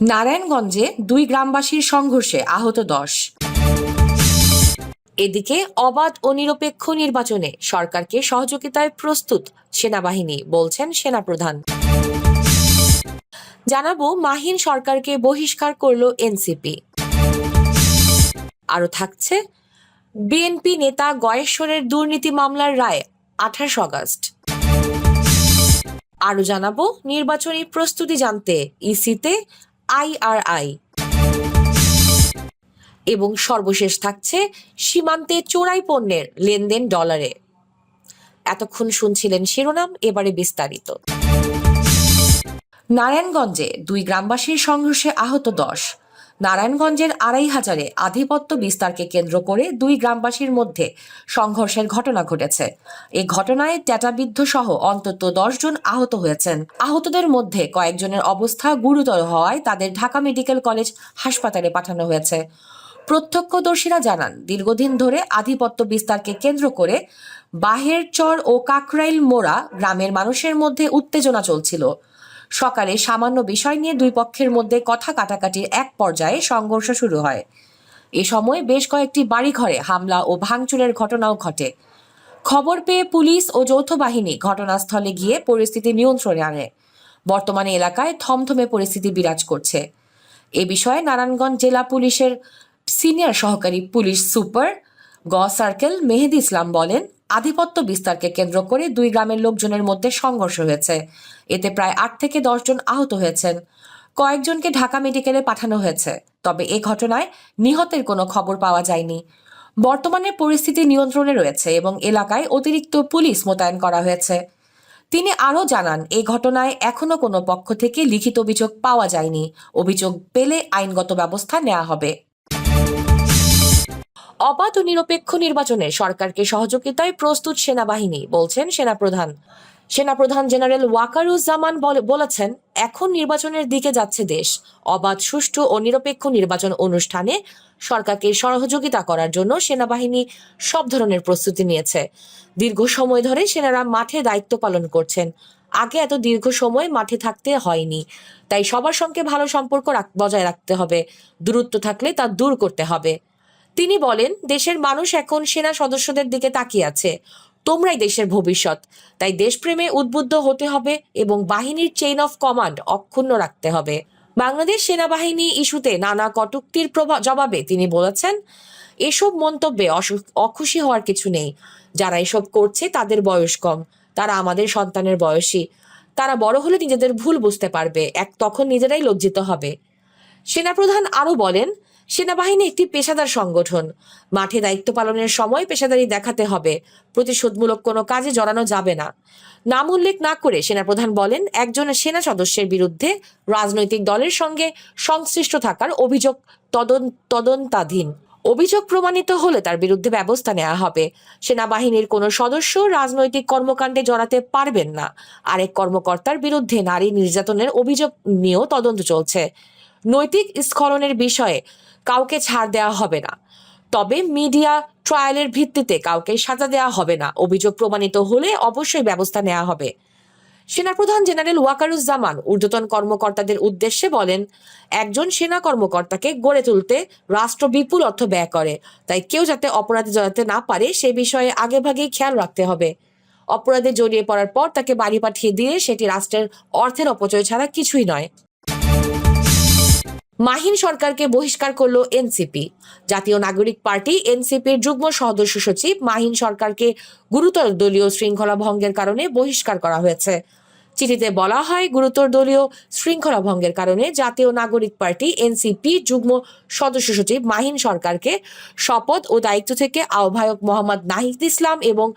নারায়ণগঞ্জে দুই গ্রামবাসীর সংঘর্ষে আহত দশ। এদিকে অবাধ ও নিরপেক্ষ নির্বাচনে সরকারকে সহযোগিতায় প্রস্তুত সেনাবাহিনী, বলছেন সেনাপ্রধান। জানাব, মাহিন সরকারকে বহিষ্কার করল এনসিপি। আরও থাকছে, বিএনপি নেতা গয়েশ্বরের দুর্নীতি মামলার রায়, আঠাশ আগস্ট আরও জানাব, নির্বাচনী প্রস্তুতি জানতে ইসিতে আইআরআই এবং সর্বশেষ থাকছে সীমান্তে চোরাই পণ্যের লেনদেন ডলারে। এতক্ষণ শুনছিলেন শিরোনাম, এবারে বিস্তারিত। নারায়ণগঞ্জে দুই গ্রামবাসীর সংঘর্ষে আহত দশ। নারায়ণগঞ্জের আড়াই হাজারে আধিপত্য বিস্তারকে কেন্দ্র করে দুই গ্রামবাসীর মধ্যে সংঘর্ষের ঘটনা ঘটেছে। এই ঘটনায় ট্যাটাবিদ্ধ সহ অন্তত জন আহত হয়েছেন। আহতদের মধ্যে কয়েকজনের অবস্থা গুরুতর হওয়ায় তাদের ঢাকা মেডিকেল কলেজ হাসপাতালে পাঠানো হয়েছে। প্রত্যক্ষদর্শীরা জানান, দীর্ঘদিন ধরে আধিপত্য বিস্তারকে কেন্দ্র করে বাহের চর ও কাকরাইল মোড়া গ্রামের মানুষের মধ্যে উত্তেজনা চলছিল। সকালে সামান্য বিষয় নিয়ে দুই পক্ষের মধ্যে কথা কাটাকাটির এক পর্যায়ে সংঘর্ষ শুরু হয়। এ সময় বেশ কয়েকটি বাড়িঘরে হামলা ও ভাঙচুরের ঘটনাও ঘটে। খবর পেয়ে পুলিশ ও যৌথ বাহিনী ঘটনাস্থলে গিয়ে পরিস্থিতি নিয়ন্ত্রণে আনে। বর্তমানে এলাকায় থমথমে পরিস্থিতি বিরাজ করছে। এ বিষয়ে নারায়ণগঞ্জ জেলা পুলিশের সিনিয়র সহকারী পুলিশ সুপার গ সার্কেল মেহেদি ইসলাম বলেন আধিপত্য বিস্তারকে কেন্দ্র করে দুই গ্রামের লোকজনের মধ্যে সংঘর্ষ হয়েছে। এতে প্রায় আট থেকে দশ জন আহত হয়েছেন। কয়েকজনকে ঢাকা মেডিকেলে পাঠানো হয়েছে। তবে এ ঘটনায় নিহতের কোনো খবর পাওয়া যায়নি। বর্তমানে পরিস্থিতি নিয়ন্ত্রণে রয়েছে এবং এলাকায় অতিরিক্ত পুলিশ মোতায়েন করা হয়েছে। তিনি আরও জানান এই ঘটনায় এখনও কোনো পক্ষ থেকে লিখিত অভিযোগ পাওয়া যায়নি। অভিযোগ পেলে আইনগত ব্যবস্থা নেওয়া হবে। অবাধ ও নিরপেক্ষ নির্বাচনে সরকারকে সহযোগিতায় প্রস্তুত সেনাবাহিনী, বলছেন সেনাপ্রধান। সেনাপ্রধান জেনারেল ওয়াকারুজ্জামান বলে- বলেছেন, এখন নির্বাচনের দিকে যাচ্ছে দেশ। অবাধ, সুষ্ঠু ও নিরপেক্ষ নির্বাচন অনুষ্ঠানে সরকারকে সহযোগিতা করার জন্য সেনাবাহিনী সব ধরনের প্রস্তুতি নিয়েছে। দীর্ঘ সময় ধরে সেনারা মাঠে দায়িত্ব পালন করছেন। আগে এত দীর্ঘ সময় মাঠে থাকতে হয়নি। তাই সবার সঙ্গে ভালো সম্পর্ক বজায় রাখতে হবে। দূরত্ব থাকলে তা দূর করতে হবে। তিনি বলেন, দেশের মানুষ এখন সেনা সদস্যদের দিকে তাকিয়ে আছে। তোমরাই দেশের ভবিষ্যৎ। তাই দেশপ্রেমে উদ্বুদ্ধ হতে হবে এবং বাহিনীর চেইন অফ কমান্ড অক্ষুণ্ণ রাখতে হবে। বাংলাদেশ সেনাবাহিনী ইস্যুতে নানা কটূক্তির জবাবে তিনি বলেছেন, এসব মন্তব্যে অখুশি হওয়ার কিছু নেই। যারা এসব করছে তাদের বয়স কম। তারা আমাদের সন্তানের বয়সী। তারা বড় হলে নিজেদের ভুল বুঝতে পারবে। এক তখন নিজেরাই লজ্জিত হবে। সেনাপ্রধান আরও বলেন সেনাবাহিনী একটি পেশাদার সংগঠন। মাঠে দায়িত্ব পালনের সময় পেশাদারি দেখাতে হবে। প্রতিশোধমূলক কোনো কাজে জড়ানো যাবে না। নাম উল্লেখ না করে সেনাপ্রধান বলেন, একজন সেনা সদস্যের বিরুদ্ধে রাজনৈতিক দলের সঙ্গে সংশ্লিষ্ট থাকার অভিযোগ তদন্ত তদন্তাধীন। অভিযোগ প্রমাণিত হলে তার বিরুদ্ধে ব্যবস্থা নেওয়া হবে। সেনাবাহিনীর কোনো সদস্য রাজনৈতিক কর্মকাণ্ডে জড়াতে পারবেন না। আরেক কর্মকর্তার বিরুদ্ধে নারী নির্যাতনের অভিযোগ নিয়েও তদন্ত চলছে। নৈতিক স্খলনের বিষয়ে কাউকে ছাড় দেওয়া হবে না। তবে মিডিয়া ট্রায়ালের ভিত্তিতে কাউকে সাজা দেওয়া হবে না। অভিযোগ প্রমাণিত হলে অবশ্যই ব্যবস্থা নেওয়া হবে। সেনাপ্রধান জেনারেল ওয়াকারুজ্জামান ঊর্ধ্বতন কর্মকর্তাদের উদ্দেশ্যে বলেন, একজন সেনা কর্মকর্তাকে গড়ে তুলতে রাষ্ট্র বিপুল অর্থ ব্যয় করে। তাই কেউ যাতে অপরাধে জড়াতে না পারে, সে বিষয়ে আগেভাগেই খেয়াল রাখতে হবে। অপরাধে জড়িয়ে পড়ার পর তাকে বাড়ি পাঠিয়ে দিয়ে সেটি রাষ্ট্রের অর্থের অপচয় ছাড়া কিছুই নয়। মাহিন সরকারকে বহিষ্কার করল এনসিপি। জাতীয় নাগরিক পার্টি এনসিপির যুগ্ম সদস্য সচিব মাহিন সরকারকে গুরুতর দলীয় শৃঙ্খলা ভঙ্গের কারণে বহিষ্কার করা হয়েছে। চিঠিতে বলা হয়, গুরুতর দলীয় শৃঙ্খলা ভঙ্গের কারণে জাতীয় নাগরিক পার্টি, এনসিপি, যুগ্ম সদস্য সচিব মাহিন সরকারকে শপথ ও দায়িত্ব থেকে আহ্বায়ক মোহাম্মদ নাহিদ ইসলাম এবং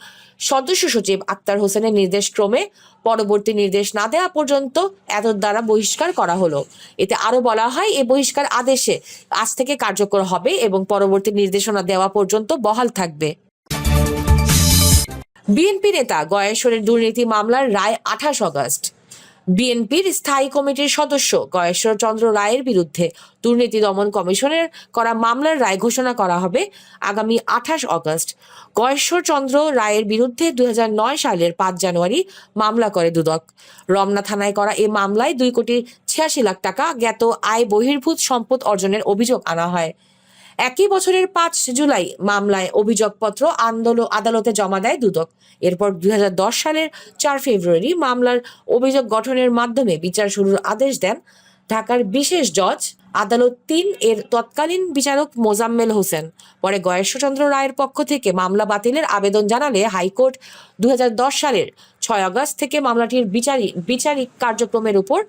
সদস্য সচিব আক্তার হোসেনের নির্দেশ ক্রমে পরবর্তী নির্দেশ না দেওয়া পর্যন্ত এত দ্বারা বহিষ্কার করা হলো। এতে আরও বলা হয়, এ বহিষ্কার আদেশে আজ থেকে কার্যকর হবে এবং পরবর্তী নির্দেশনা দেওয়া পর্যন্ত বহাল থাকবে। বিএনপি নেতা গয়েশ্বরের দুর্নীতি মামলার রায় আঠাশ অগস্ট। বিএনপির স্থায়ী কমিটির সদস্য গয়েশ্বর চন্দ্র রায়ের বিরুদ্ধে দুর্নীতি দমন কমিশনের করা মামলার রায় ঘোষণা করা হবে আগামী আঠাশ অগস্ট। গয়েশ্বর চন্দ্র রায়ের বিরুদ্ধে দুই হাজার নয় সালের পাঁচ জানুয়ারি মামলা করে দুদক। রমনা থানায় করা এই মামলায় দুই কোটি ছিয়াশি লাখ টাকা জ্ঞাত আয় বহির্ভূত সম্পদ অর্জনের অভিযোগ আনা হয়। একই বছরের পাঁচ জুলাই মামলায় অভিযোগপত্র আন্দোলন আদালতে জমা দেয় দুদক। এরপর দুই হাজার দশ সালের চার ফেব্রুয়ারি মামলার অভিযোগ গঠনের মাধ্যমে বিচার শুরুর আদেশ দেন ঢাকার বিশেষ জজ আদালত তিন এর তৎকালীন বিচারক মোজাম্মেল হোসেন। পরে গয়েশ্বরচন্দ্র রায়ের পক্ষ থেকে মামলা বাতিলের আবেদন জানালে হাইকোর্ট দুই হাজার দশ সালের ছয় আগস্ট থেকে মামলাটির বিচারি বিচারিক কার্যক্রমের উপর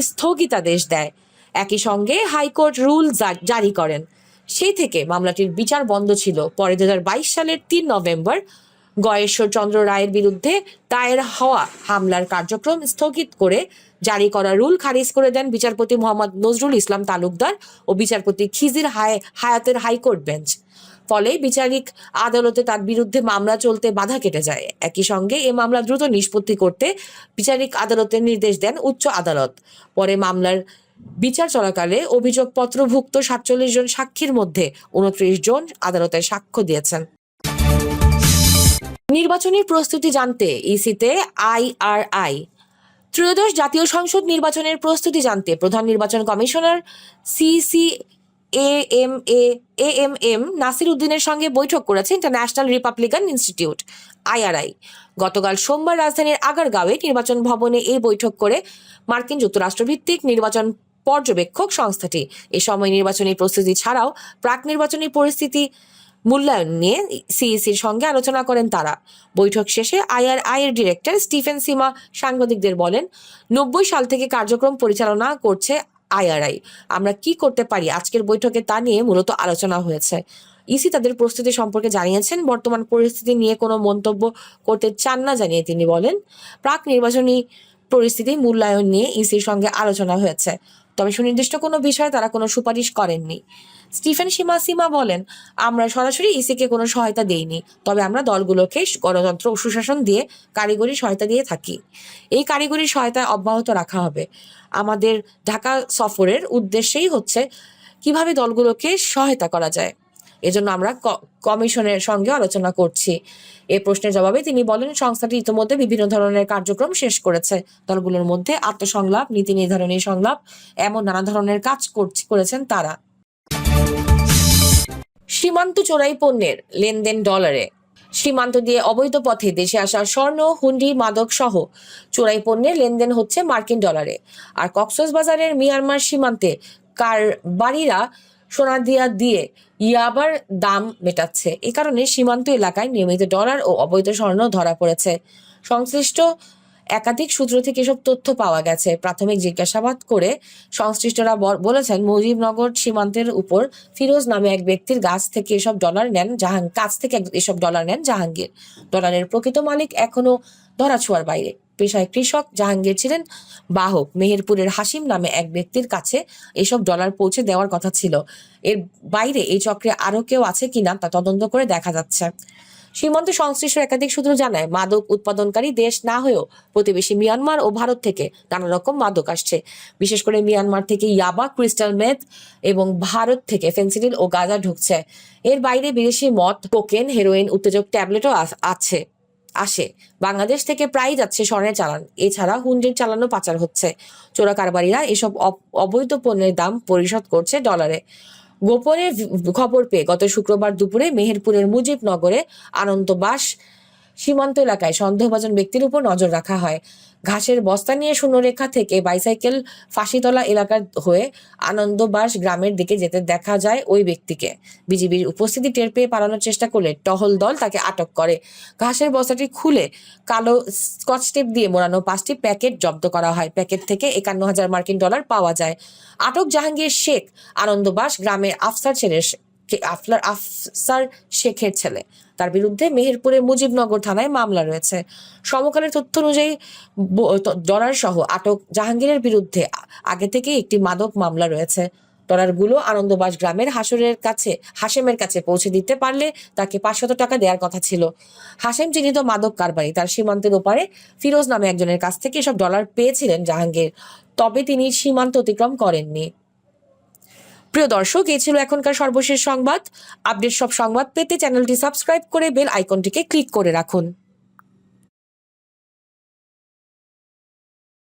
স্থগিতাদেশ দেয়। একই সঙ্গে হাইকোর্ট রুল জারি করেন। সেই থেকে মামলাটির বিচার বন্ধ ছিল। পরে দু হাজার বাইশ সালের তিন নভেম্বর গয়েশ্বর চন্দ্র রায়ের বিরুদ্ধে দায়ের হওয়া হামলার কার্যক্রম স্থগিত করে জারি করা রুল খারিজ করে দেন বিচারপতি মোহাম্মদ নজরুল ইসলাম তালুকদার ও বিচারপতি খিজির হায়, হায়াতের হাইকোর্ট বেঞ্চ। ফলে বিচারিক আদালতে তার বিরুদ্ধে মামলা চলতে বাধা কেটে যায়। একই সঙ্গে এ মামলা দ্রুত নিষ্পত্তি করতে বিচারিক আদালতের নির্দেশ দেন উচ্চ আদালত। পরে মামলার বিচার চলাকালে অভিযোগপত্রভুক্ত সাতচল্লিশ জন সাক্ষীর মধ্যে উনত্রিশ জন আদালতে সাক্ষ্য দিয়েছেন। নির্বাচনী প্রস্তুতি জানতে ইসিতে আইআরআই ত্রয়োদশ জাতীয় সংসদ নির্বাচনের প্রস্তুতি জানতে প্রধান নির্বাচন commissioner CC A M A A M M Nasir উদ্দিনের সঙ্গে বৈঠক করেছে ইন্টারন্যাশনাল রিপাবলিকান ইনস্টিটিউট আইআরআই গতকাল সোমবার রাজধানীর আগারগাঁওয়ে নির্বাচন ভবনে এই বৈঠক করে মার্কিন যুক্তরাষ্ট্রভিত্তিক নির্বাচন পর্যবেক্ষক সংস্থাটি। এ সময় নির্বাচনী প্রস্তুতি ছাড়াও প্রাক নির্বাচনী পরিস্থিতি মূল্যায়ন নিয়ে সিইসির সঙ্গে আলোচনা করেন তারা। বৈঠক শেষে আইআরআই এর ডিরেক্টর স্টিফেন সিমা সাংবাদিকদের বলেন, নব্বই সাল থেকে কার্যক্রম পরিচালনা করছে আইআরআই। আমরা কি করতে পারি? আজকের বৈঠকে তা নিয়ে মূলত আলোচনা হয়েছে। ইসি তাদের প্রস্তুতি সম্পর্কে জানিয়েছেন, বর্তমান পরিস্থিতি নিয়ে কোনো মন্তব্য করতে চান না জানিয়ে তিনি বলেন, প্রাক নির্বাচনী পরিস্থিতি মূল্যায়ন নিয়ে ইসির সঙ্গে আলোচনা হয়েছে। তবে সুনির্দিষ্ট কোনো বিষয়ে তারা কোনো সুপারিশ করেননি। স্টিফেন সীমা সীমা বলেন, আমরা সরাসরি ইসিকে কোনো সহায়তা দেইনি, তবে আমরা দলগুলোকে গণতন্ত্র ও সুশাসন দিয়ে কারিগরি সহায়তা দিয়ে থাকি। এই কারিগরি সহায়তা অব্যাহত রাখা হবে। আমাদের ঢাকা সফরের উদ্দেশ্যেই হচ্ছে, কীভাবে দলগুলোকে সহায়তা করা যায়। এজন্য আমরা কমিশনের সঙ্গে আলোচনা করছি। এ প্রশ্নের জবাবে তিনি বলেন, সংস্থাটি ইতিমধ্যে বিভিন্ন ধরনের কার্যক্রম শেষ করেছে। দলগুলোর মধ্যে আত্মসংলাপ, নীতি নির্ধারণী সংলাপ, এমন নানা ধরনের কাজ করেছেন তারা। সীমান্ত চোরাই পণ্যের লেনদেন ডলারে। সীমান্ত দিয়ে অবৈধ পথে দেশে আসা স্বর্ণ, হুন্ডি, মাদক সহ চোরাই পণ্যের লেনদেন হচ্ছে মার্কিন ডলারে। আর কক্সবাজারের মিয়ানমার সীমান্তে কার কারবারিরা সোনাদিয়া দিয়ে ইয়াবার দাম মেটাচ্ছে। এ কারণে সীমান্ত এলাকায় নিয়মিত ডলার ও অবৈধ স্বর্ণ ধরা পড়েছে। সংশ্লিষ্ট একাধিক সূত্র থেকে এসব তথ্য পাওয়া গেছে। প্রাথমিক জিজ্ঞাসাবাদ করে সংশ্লিষ্টরা বল- বলেছেন, মুজিবনগর সীমান্তের উপর ফিরোজ নামে এক ব্যক্তির গাছ থেকে এসব ডলার নেন জাহাং কাছ থেকে এসব ডলার নেন জাহাঙ্গীর। ডলারের প্রকৃত মালিক এখনও ধরাছোঁয়ার বাইরে। পেশায় কৃষক, জাহাঙ্গীর ছিলেন বাহক। মেহেরপুরের হাসিম নামে এক ব্যক্তির কাছে এসব ডলার পৌঁছে দেওয়ার কথা ছিল। এর বাইরে এই চক্রে আরও কেউ আছে কিনা তা তদন্ত করে দেখা যাচ্ছে। সীমান্ত সংশ্লিষ্ট একাধিক সূত্র জানায়, মাদক উৎপাদনকারী দেশ না হয়েও প্রতিবেশী মিয়ানমার ও ভারত থেকে নানা রকম মাদক আসছে। বিশেষ করে মিয়ানমার থেকে ইয়াবা, ক্রিস্টাল মেথ এবং ভারত থেকে ফেন্সিডিল ও গাঁজা ঢুকছে। এর বাইরে বিদেশি মদ, কোকেন, হেরোইন, উত্তেজক ট্যাবলেটও আছে। আসে। বাংলাদেশ থেকে প্রায় যাচ্ছে স্বর্ণের চালান। এছাড়া হুন্ডির চালানও পাচার হচ্ছে। চোরা কারবারিরা এসব অব- অবৈধ পণ্যের দাম পরিশোধ করছে ডলারে। গোপনে খবর পেয়ে গত শুক্রবার দুপুরে মেহেরপুরের মুজিবনগরে আনন্দবাস সীমান্ত এলাকায় সন্দেহভাজন ব্যক্তির উপর নজর রাখা হয়। ঘাসের বস্তা নিয়ে শূন্যরেখা থেকে বাইসাইকেল ফাঁসিতলা এলাকার হয়ে আনন্দবাস গ্রামের দিকে যেতে দেখা যায় ওই ব্যক্তিকে। বিজিবির উপস্থিতি টের পেয়ে পালানোর চেষ্টা করলে টহল দল তাকে আটক করে। ঘাসের বস্তাটি খুলে কালো স্কচ টেপ দিয়ে মোড়ানো পাঁচটি প্যাকেট জব্দ করা হয়। প্যাকেট থেকে একান্ন হাজার মার্কিন ডলার পাওয়া যায়। আটক জাহাঙ্গীর শেখ, আনন্দবাস গ্রামের আফসার ছেলে আফলার, আফসার শেখের ছেলে। তার বিরুদ্ধে মেহেরপুরের মুজিবনগর থানায় মামলা রয়েছে। সমকালের তথ্য অনুযায়ী ডলার সহ আটক জাহাঙ্গীরের বিরুদ্ধে আগে থেকেই একটি মাদক মামলা রয়েছে। ডলারগুলো আনন্দবাস গ্রামের হাসরের কাছে, হাশেমের কাছে পৌঁছে দিতে পারলে তাকে পাঁচশত টাকা দেওয়ার কথা ছিল। হাশেম চিহ্নিত মাদক কারবারি তার সীমান্তের ওপারে ফিরোজ নামে একজনের কাছ থেকে এসব ডলার পেয়েছিলেন জাহাঙ্গীর। তবে তিনি সীমান্ত অতিক্রম করেননি। প্রিয় দর্শক, এই ছিল এখনকার সর্বশেষ সংবাদ। আপডেট সব সংবাদ পেতে চ্যানেলটি সাবস্ক্রাইব করে বেল আইকনটিকে ক্লিক করে রাখুন।